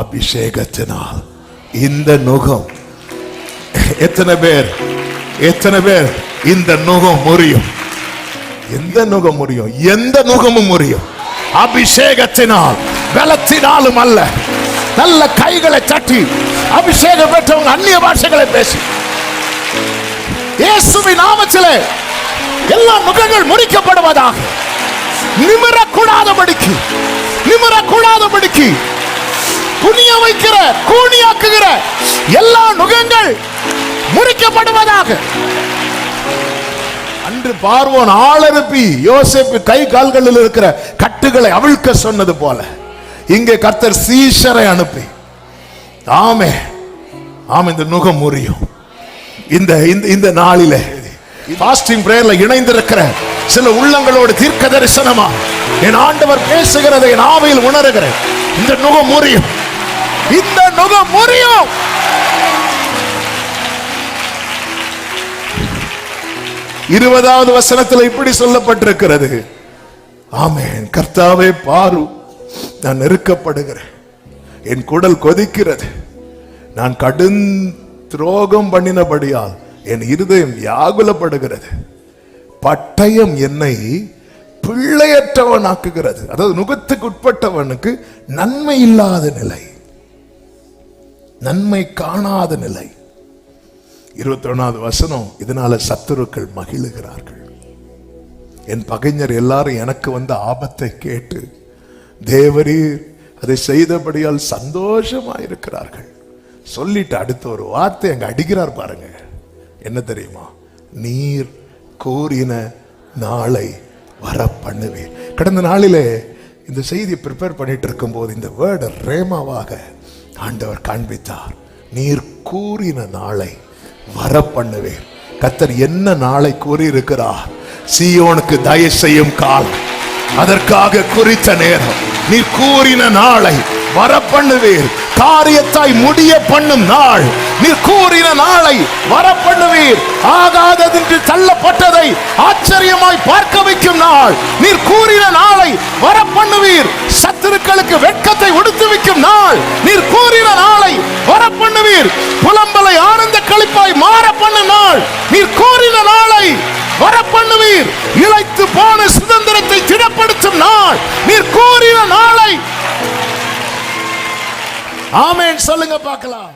அபிஷேகத்தினால். இந்த நுகம். எத்தனை பேர்? எத்தனை பேர்? இந்த நுகம் முறியும். எந்த நுகம் முறியும்? எந்த நுகமும் முறியும். அபிஷேகத்தினால் பலத்தினாலும் அல்ல. நல்ல கைகளை தட்டி அபிஷேகம் பெற்றவங்க அந்நிய பாஷைகளை பேசி. இயேசுவி நாமத்திலே எல்லா முகங்கள் முறிக்கப்படுவதாக. நிமிரக்கூடாதபடிக்கு நிமிரக்கூடாதபடிக்கு குனிய வைக்கிற கூனியாக்குகிற எல்லா நுகங்கள் முறிக்கப்படுவதாக. அன்று பார்வோன் ஆளறுப்பி யோசிப்பு கை கால்களில் இருக்கிற கட்டுகளை அவிழ்க்க சொன்னது போல இங்கே கர்த்தர் சீஷரை அனுப்பி ஆமே ஆம் இந்த நுகம் முறியும். இந்த இந்த- இந்த பாஸ்டிங் பிரேயர்ல இணைந்திருக்கிற சில உள்ளங்களோடு தீர்க்க தரிசனமா என் ஆண்டவர் பேசுகிறதை என் ஆவையில் உணர்கிறேன். இந்த நுகம் முறியும். இந்த நுகம் முறியும். இருபதாவது வசனத்தில் இப்படி சொல்லப்பட்டிருக்கிறது. ஆமென். கர்த்தாவே பாரு. நான் நெருக்கப்படுகிறேன். என் குடல் கொதிக்கிறது. நான் கடும் துரோகம் பண்ணினபடியால் என் இருதயம் வியாகுலப்படுகிறது. பட்டயம் என்னை பிள்ளையற்றவன் ஆக்குகிறது அதாவது நுகத்துக்கு உட்பட்டவனுக்கு நன்மை இல்லாத நிலை. நன்மை காணாத நிலை. இருபத்தி ஒன்னாவது வசனம் இதனால சத்துருக்கள் மகிழுகிறார்கள். என் பகைஞர் எல்லாரும் எனக்கு வந்த ஆபத்தை கேட்டு தேவரீர் அதை செய்தபடியால் சந்தோஷமாயிருக்கிறார்கள். சொல்லிட்டு அடுத்த ஒரு வார்த்தை அங்க அடிக்கிறார் பாருங்க. என்ன தெரியுமா? நீர் கூறின நாளை வர பண்ணுவேன் கடந்த நாளிலே இந்த செய்தியை ப்ரிப்பேர் பண்ணிட்டு இருக்கும்போது இந்த வேர்டு ரேமாவாக ஆண்டவர் காண்பித்தார். நீர் கூறின நாளை வர பண்ணுவேன் கத்தர் என்ன நாளை கூறியிருக்கிறார்? சியோனுக்கு தயவு செய்யும் காலம். அதற்காக குறித்த நேரம். நீ கூறின நாளை வர பண்ணுவீர் காரியத்தாய் முடிய பண்ணும் நாள். நீ கூறின நாளை வர பண்ணுவீர் ஆகாததென்று தள்ளப்பட்டதை ஆச்சரியமாய் பார்க்க வைக்கும் நாள். நீர் கூறின நாளை வர பண்ணுவீர் சத்துருக்களுக்கு வெட்கத்தை உடுத்து வைக்கும் நாள். நீர் கூறின நாளை வர பண்ணுவீர் புலம்பலை ஆனந்த கழிப்பாய் மாற பண்ண நாள். நீர் கூறின நாளை வர பண்ணுவீர் இழைத்து போன சுதந்திரத்தை திடப்படுத்தும் நாள். நீர் கூறின நாளை ஆமேன். சொல்லுங்க பார்க்கலாம்.